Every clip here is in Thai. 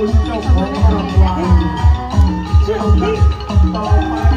คุณเจ้าของรางวัลเจ้าติ๊กต่อไป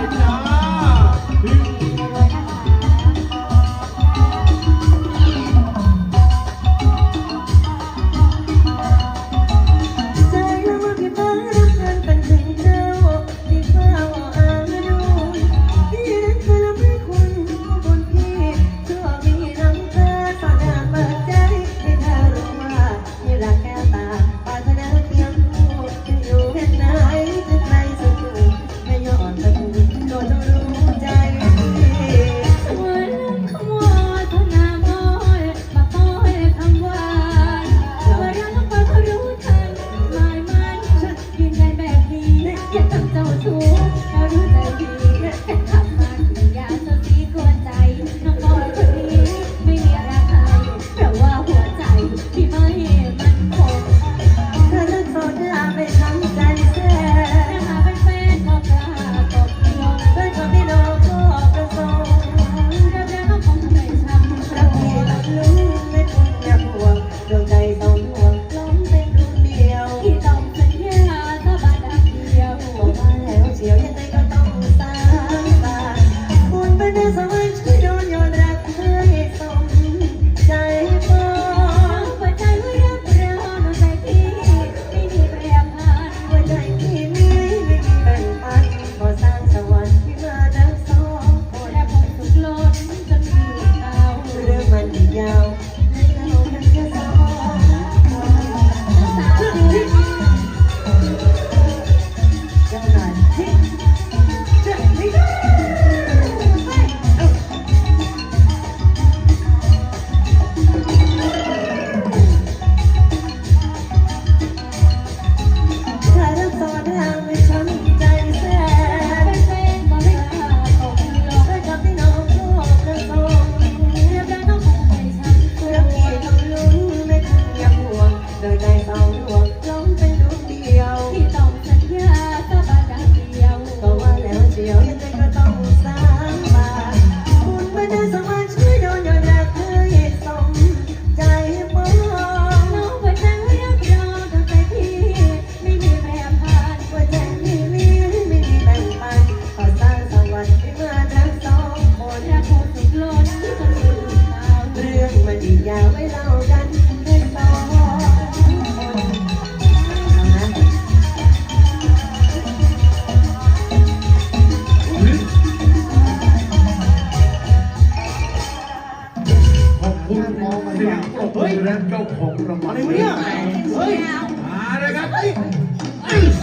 และเจ้าของรางวัลอะไรวิ่ย เฮ้ย มาเลยครับ